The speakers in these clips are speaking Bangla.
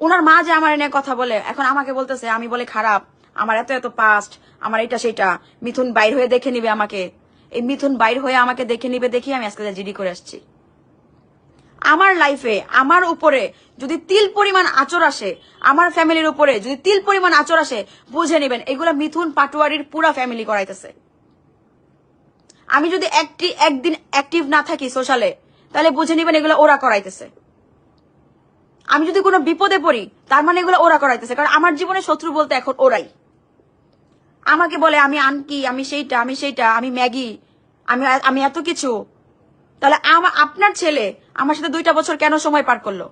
ওনার মা যে আমার নিয়ে কথা বলে, এখন আমাকে বলতেছে, আমি বলে খারাপ, আমার এত এত পাস্ট আমার এটা সেটা, মিথুন বাইর হয়ে দেখে নিবে আমাকে। এই মিথুন বাইর হয়ে আমাকে দেখে নিবে দেখি আমি আজকে জিডি করে আসছি। আমার লাইফে আমার উপরে যদি তিল পরিমাণ আচর আসে, আমার ফ্যামিলির উপরে যদি তিল পরিমাণ আচর আসে, বুঝে নেবেন, এগুলো মিথুন পাটোয়ারির পুরা ফ্যামিলি করাইতেছে। আমি যদি একটি, একদিন অ্যাক্টিভ না থাকি সোশ্যালে তাহলে বুঝে নেবেন এগুলো ওরা করাইতেছে। আমি যদি কোনো বিপদে পড়ি, তার মানে এগুলো ওরা করাইতেছে, কারণ আমার জীবনে শত্রু বলতে এখন ওরাই। আমাকে বলে, আমি আনকি, আমি সেইটা আমি সেইটা, আমি ম্যাগি, আমি আমি এত কিছু। তাহলে আপনার ছেলে আমার সাথে দুইটা বছর কেন সময় পার করল?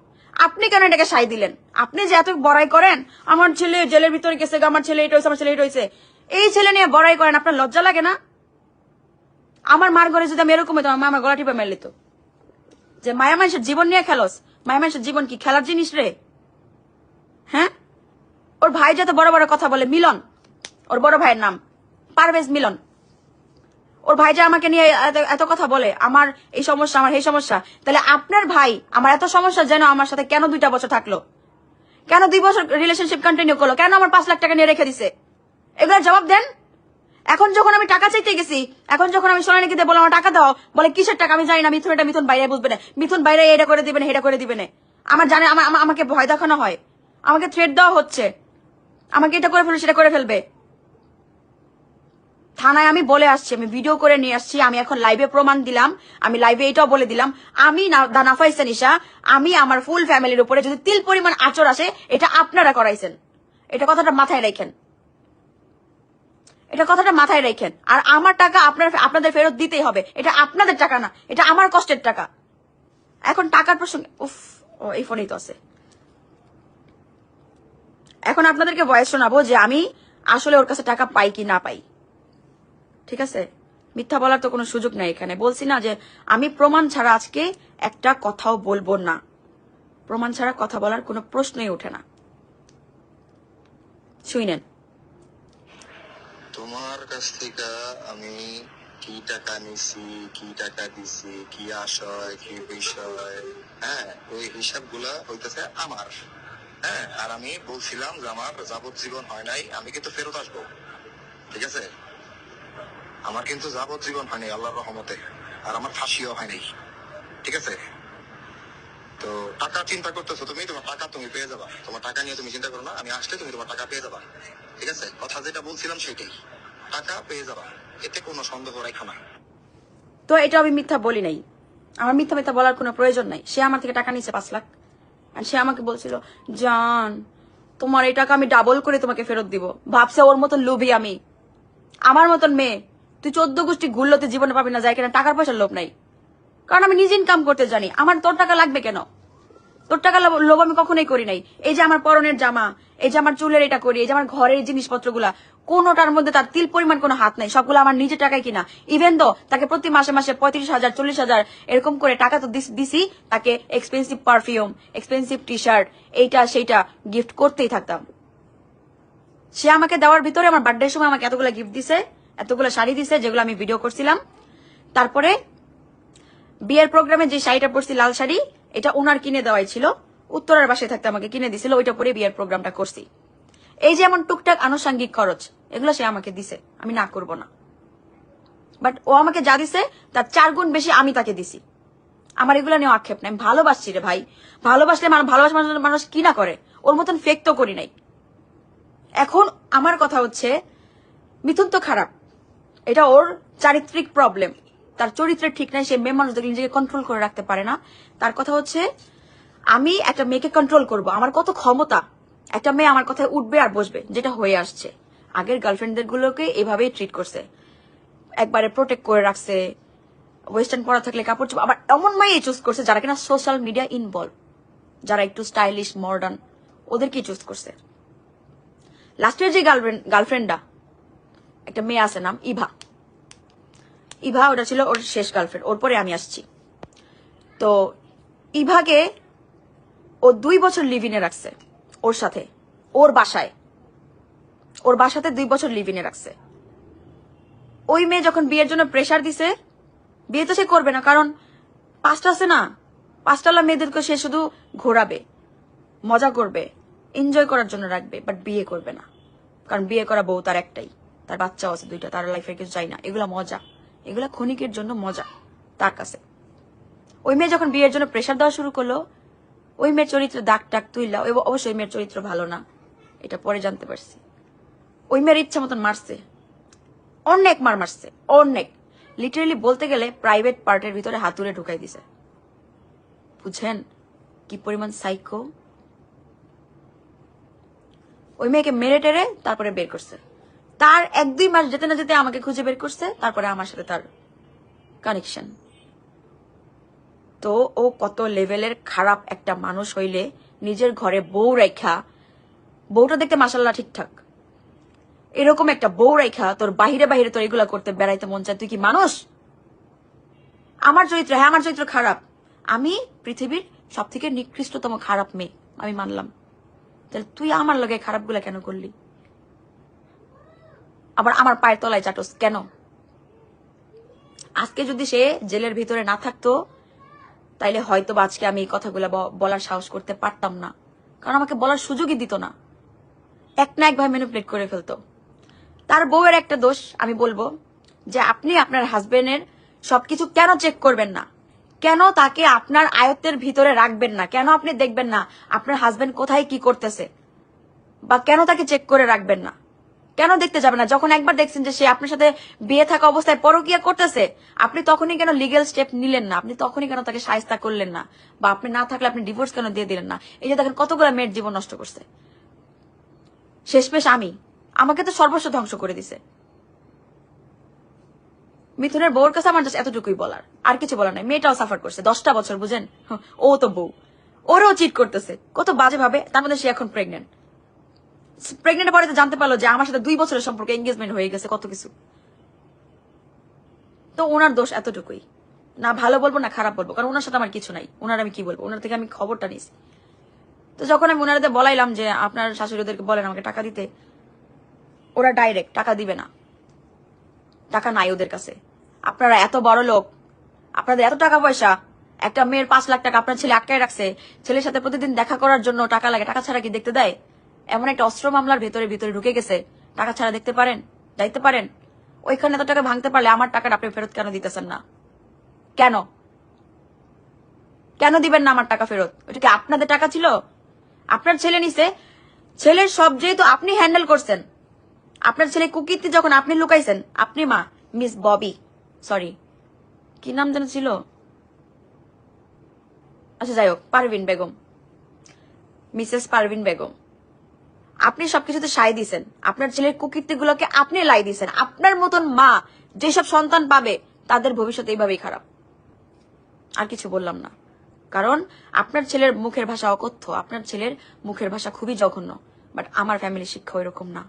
আপনি কেন এটাকে সাই দিলেন? আপনি যে এত বড়াই করেন, আমার ছেলে জেলের ভিতরে গেছে আমার ছেলে এটা হয়েছে, আমার ছেলে এটা হয়েছে। এই ছেলে নিয়ে বড়াই করেন, আপনার লজ্জা লাগে না? আমার মার ঘরে যদি আমি এরকম হইতাম, আমার গলা টিপে মেরে লিত যে মায়া মানুষের জীবন নিয়ে খেলোস। মায়া মানুষের জীবন কি খেলার জিনিস রে? হ্যাঁ? ওর ভাই যাতে বড় বড় কথা বলে, মিলন। ওর বড় ভাইয়ের নাম, পারভেজ মিলন। ওর ভাই যে আমাকে নিয়ে এত- কথা বলে, আমার এই সমস্যা, আমার এই সমস্যা, তাহলে আপনার ভাই আমার এত সমস্যা যেন আমার সাথে কেন দুইটা বছর থাকল? কেন দুই বছর রিলেশনশিপ কন্টিনিউ করল? কেন আমার পাঁচ লাখ টাকা নিয়ে রেখে দিছে? এগুলোর জবাব দেন। এখন যখন আমি টাকা চাইতে গেছি, এখন যখন আমি সোনালিকে দিয়ে বলে আমার টাকা দাও, বলে, কিসের টাকা? আমি জানি না, মিথুন এটা মিথুন বাইরে বুঝবে না। মিথুন বাইরে এটা করে দিবে না এটা করে দিবে না। আমার জানে আমা- আমা- আমাকে ভয় দেখানো হয়। আমাকে থ্রেট দেওয়া হচ্ছে। আমাকে এটা করে ফেলবে, সেটা করে ফেলবে। থানায় আমি বলে আসছি, আমি ভিডিও করে নিয়ে আসছি, আমি এখন লাইভে প্রমাণ দিলাম, আমি লাইভে এটাও বলে দিলাম। আমি না- দা নাফাইসা নিশা, আমি আমার ফুল ফ্যামিলির উপরে যদি তিল পরিমাণ আচর আসে, এটা আপনারা করাইছেন। এটা কথাটা মাথায় রাখেন। এটা কথাটা মাথায় রেখেন। আর আমার টাকা আপনার আপনাদের ফেরত দিতেই হবে। এটা আপনাদের টাকা না, এটা আমার কষ্টের টাকা। এখন টাকার প্রসঙ্গে উফ, ও, এই ফোনেই তো আছে। এখন আপনাদেরকে ভয়েস শোনাবো যে আমি আসলে ওর কাছে টাকা পাই কি না পাই। ঠিক আছে? মিথ্যা বলার তো কোনো সুযোগ নাই এখানে। বলছি না যে আমি প্রমাণ ছাড়া আজকে একটা কথাও বলব না। প্রমাণ ছাড়া কথা বলার কোনো প্রশ্নই ওঠে না। শুইনেন তোমার কাছ থেকে আমি কি টাকা নিছি, কি টাকা দিছি, কি আশয়, কি বিষয় হ্যাঁ ওই হিসাবগুলা হইতেছে আমার। হ্যাঁ আর আমি বলছিলাম যে আমার যাবজ্জীবন হয় নাই, আমি কিন্তু ফেরত আসব। ঠিক আছে? আমার কিন্তু যাবজ্জীবন হয়নি আল্লাহর রহমতে। আর আমার ফাঁসিও হয় নাই। ঠিক আছে? তো টাকা চিন্তা করতেছো তুমি, তোমার টাকা তুমি পেয়ে যাবা। তোমার টাকা নিয়ে তুমি চিন্তা করো না, আমি আসলে তুমি তোমার টাকা পেয়ে যাবা। ঠিক আছে? কথা যেটা বলছিলাম সেটাই। টাকা পেয়ে যাবা। এতে কোনো সন্দেহ রাখো না। তো এটা আমি মিথ্যা বলি নাই। আমার মিথ্যা মিথ্যা বলার কোনো প্রয়োজন নাই। সে আমার থেকে টাকা নিয়েছে পাঁচ লাখ। আর সে আমাকে বলছিল, জান, তোমার এই টাকা আমি ডাবল করে তোমাকে ফেরত দিব। ভাবছে ওর মতন লোভী আমি। আমার মতন মেয়ে। তুই চোদ্দ গোষ্ঠী ঘুরলোতে জীবনে পাবি না। যাই কিনা, টাকার পয়সার লোভ নাই। কারণ আমি নিজে ইনকাম করতে জানি। আমার তোর টাকা লাগবে কেন? তোর টাকা লোভ- আমি কখনোই করি নাই। এই যে আমার পরনের জামা, এই যে আমার চুলের এটা করি, এই যে আমার ঘরের জিনিসপত্রগুলা, কোনোটার মধ্যে তার তিল পরিমাণ কোনো হাত নাই, সবগুলো আমার নিজের টাকায় কিনা। ইভেন দো তাকে প্রতি মাসে মাসে পঁয়ত্রিশ হাজার, চল্লিশ হাজার, এরকম করে টাকা তো দিছি, তাকে expensive perfume expensive T shirt এইটা, সেইটা গিফট করতেই থাকতাম। সে আমাকে দেওয়ার ভিতরে আমার বার্থডের সময় আমাকে এতগুলো গিফট দিছে, এতগুলো শাড়ি দিছে, যেগুলো আমি ভিডিও করছিলাম। তারপরে বিয়ের প্রোগ্রামে যে শাড়িটা পরছি, লাল শাড়ি এটা ওনার কিনে দেওয়াই ছিল। উত্তরার বাসায় থাকতে আমাকে কিনে দিছিল, ওইটা পরে বিয়ের প্রোগ্রামটা করছি। এই যে এমন টুকটাক আনুষঙ্গিক খরচ, এগুলো সে আমাকে দিছে। আমি না করব না। বাট ও আমাকে যা দিছে, তার চার গুণ বেশি আমি তাকে দিছি। আমার এগুলো নিয়ে আক্ষেপ নাই। ভালোবাসছি রে ভাই। ভালোবাসলে মানুষ ভালোবাসা মানুষ- মানুষ কি না করে? ওর মতন ফেক তো করি নাই। এখন আমার কথা হচ্ছে, মিথুন তো খারাপ। এটা ওর চারিত্রিক প্রবলেম তার চরিত্রের ঠিক নাই, সে মেয়ে মানুষ দেখলে নিজেকে কন্ট্রোল করে রাখতে পারে না। তার কথা হচ্ছে, আমি একটা মেয়েকে কন্ট্রোল করব, আমার কত ক্ষমতা, একটা মেয়ে আমার কথায় উঠবে আর বসবে, যেটা হয়ে আসছে। আগের গার্লফ্রেন্ডদের গুলোকে এভাবেই ট্রিট করছে। একবারে প্রোটেক্ট করে রাখছে ওয়েস্টার্ন পরা থাকলে কাপড় চোপড়, আবার এমন মেয়ে চুজ করছে যারা কিনা সোশ্যাল মিডিয়া ইনভলভ যারা একটু স্টাইলিশ মডার্ন ওদেরকেই চুজ করছে। লাস্টের যে গার্লফ্রেন্ড গার্লফ্রেন্ডটা একটা মেয়ে আছে নাম ইভা। ইভা, ওটা ছিল ওর শেষ গার্লফ্রেন্ড ওর পরে আমি আসছি। তো ইভাকে ও দুই বছর লিভিনে রাখছে ওর সাথে, ওর বাসায়। ওর বাসাতে দুই বছর লিভিনে রাখছে। ওই মেয়ে যখন বিয়ের জন্য প্রেশার দিছে, বিয়ে তো সে করবে না, কারণ পাঁচটা আছে না, পাঁচটালা মেয়েদেরকে সে শুধু ঘোরাবে, মজা করবে এনজয় করার জন্য রাখবে বাট বিয়ে করবে না। কারণ বিয়ে করা বউ তার একটাই, তার বাচ্চাও আছে দুইটা, তার লাইফে কিছু চাই না, এগুলো মজা। এগুলা ক্ষণিকের জন্য মজা, তার কাছে। ওই মেয়ে যখন বিয়ের জন্য প্রেশার দেওয়া শুরু করল, ওই মেয়ের চরিত্র দাগ টাক তুইলা অবশ্যই মেয়ের চরিত্র ভালো না, এটা পরে জানতে পারছি। ওই মেয়ের ইচ্ছা মতন মারছে, অনেক মার মারছে, অনেক। লিটারেলি বলতে গেলে প্রাইভেট পার্টের ভিতরে হাতুড়ে ঢুকাই দিছে। বুঝছেন কি পরিমাণ সাইকো ওই মেয়েকে মেরে টেরে তারপরে বের করছে। তার এক, দুই মাস যেতে না যেতে আমাকে খুঁজে বের করছে, তারপরে আমার সাথে তার কানেকশন তো ও কত লেভেলের খারাপ একটা মানুষ হইলে নিজের ঘরে বউ রেখা বউটা দেখতে মাসাল্লাহ ঠিকঠাক। এরকম একটা বউ রেখা তোর বাহিরে বাহিরে তোর এগুলা করতে বেড়াইতে মন চায়। তুই কি মানুষ? আমার চরিত্র হ্যাঁ আমার চরিত্র খারাপ। আমি পৃথিবীর সব থেকে নিকৃষ্টতম খারাপ মেয়ে, আমি মানলাম। তাহলে তুই আমার লগে খারাপগুলা কেন করলি? আবার আমার পায়ের তলায় চাটস, কেন? আজকে যদি সে জেলের ভিতরে না থাকতো, তাইলে হয়তো আজকে আমি এই কথাগুলো বলার সাহস করতে পারতাম না। কারণ আমাকে বলার সুযোগই দিত না। এক না একভাবে ম্যানিপুলেট করে ফেলতো। তার বউয়ের একটা দোষ আমি বলব, যে আপনি আপনার হাজবেন্ডের সবকিছু কেন চেক করবেন না? কেন তাকে আপনার আয়ত্তের ভিতরে রাখবেন না? কেন আপনি দেখবেন না আপনার হাজবেন্ড কোথায় কি করতেছে? বা কেন তাকে চেক করে রাখবেন না? কেন দেখতে যাবে না? যখন একবার দেখছেন যে সে আপনার সাথে বিয়ে থাকা অবস্থায় পরকিয়া করতেছে, আপনি তখনই কেন লিগেল স্টেপ নিলেন না? আপনি তখনই কেন তাকে সাহায্য করলেন না? বা আপনি না থাকলে আপনি ডিভোর্স কেন দিয়ে দিলেন না? এই যে দেখেন কতগুলো মেয়ের জীবন নষ্ট করছে। শেষমেশ আমি। আমাকে তো সর্বস্ব ধ্বংস করে দিছে। মিথুনের বউর কাছে আমার just এতটুকুই বলার। আর কিছু বলার নাই। মেয়েটাও সাফার করছে। দশটা বছর, বুঝেন? ও তো বউ। ওরও চিট করতেছে। কত বাজে ভাবে তার মধ্যে সে এখন প্রেগনেন্ট প্রেগনেন্ট পরে জানতে পারল যে আমার সাথে দুই বছরের সম্পর্কে এঙ্গেজমেন্ট হয়ে গেছে, কত কিছু। তো ওনার দোষ এতটুকুই। না ভালো বলব, না খারাপ বলব, কারণ ওনার সাথে আমার কিছু নাই। ওনার আমি কি বলব? ওনার থেকে আমি খবরটা নিয়েছি। তো যখন আমি ওনারাতে বলাইলাম যে আপনার শাশুড়ি ওদেরকে বলেন আমাকে টাকা দিতে, ওরা ডাইরেক্ট টাকা দিবে না। টাকা নাই ওদের কাছে। আপনারা এত বড় লোক, আপনাদের এত টাকা পয়সা, একটা মেয়ের পাঁচ লাখ টাকা আপনার ছেলে আটকায় রাখছে, ছেলের সাথে প্রতিদিন দেখা করার জন্য টাকা লাগে, টাকা ছাড়া কি দেখতে দেয়? এমন একটা অস্ত্র মামলার ভেতরে ভিতরে ঢুকে গেছে। টাকা ছাড়া দেখতে পারেন? যাইতে পারেন। ওইখানে এত টাকা ভাঙতে পারলে আমার টাকাটা আপনি ফেরত কেন দিতেছেন না? কেন? কেন দিবেন না আমার টাকা ফেরত? ওটা কি আপনাদের টাকা ছিল? আপনার ছেলে নিছে। ছেলের সব যেহেতু আপনি হ্যান্ডেল করছেন। আপনার ছেলে কুকিতে যখন আপনি লুকাইছেন, আপনি মা, মিস ববি। সরি। কি নাম যেন ছিল? আচ্ছা যাই হোক, পারভিন বেগম। মিসেস পারভিন বেগম। আপনি সবকিছুতে সাই দিছেন। আপনার ছেলের কুকীর্তিগুলোকে আপনি লাই দিছেন। আপনার মতন মা যেসব সন্তান পাবে, তাদের ভবিষ্যৎ এইভাবেই খারাপ। আর কিছু বললাম না। কারণ আপনার ছেলের মুখের ভাষা অকথ্য। আপনার ছেলের মুখের ভাষা খুবই জঘন্য। বাট আমার ফ্যামিলির শিক্ষা ওইরকম না।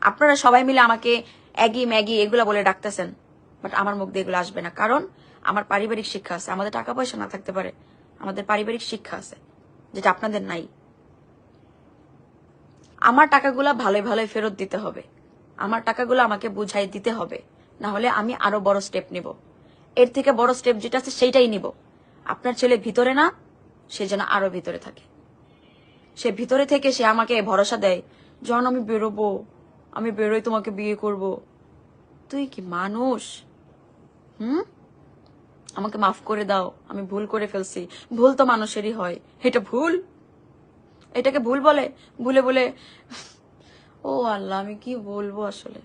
আপনারা সবাই মিলে আমাকে অ্যাগি ম্যাগি এগুলো বলে ডাকতেছেন। বাট আমার মুখ দিয়ে এগুলো আসবে না। কারণ আমার পারিবারিক শিক্ষা আছে। আমাদের টাকা পয়সা না থাকতে পারে। আমাদের পারিবারিক শিক্ষা আছে। যেটা আপনাদের নাই। আমার টাকাগুলো ভালোই ভালোই ফেরত দিতে হবে। আমার টাকাগুলো আমাকে বুঝাই দিতে হবে। না হলে আমি আরও বড় স্টেপ নিব। এর থেকে বড় স্টেপ যেটা আছে সেইটাই নিব। আপনার ছেলে ভিতরে না, সে যেন আরও ভিতরে থাকে। সে ভিতরে থেকে সে আমাকে ভরসা দেয় যখন আমি বেরোবো। আমি বেরোই, তোমাকে বিয়ে করব। তুই কি মানুষ? হুম? আমাকে মাফ করে দাও, আমি ভুল করে ফেলছি। ভুল তো মানুষেরই হয়। এটা ভুল? এটাকে ভুল বলে? ভুলে বলে ও আল্লাহ আমি কি বলব আসলে?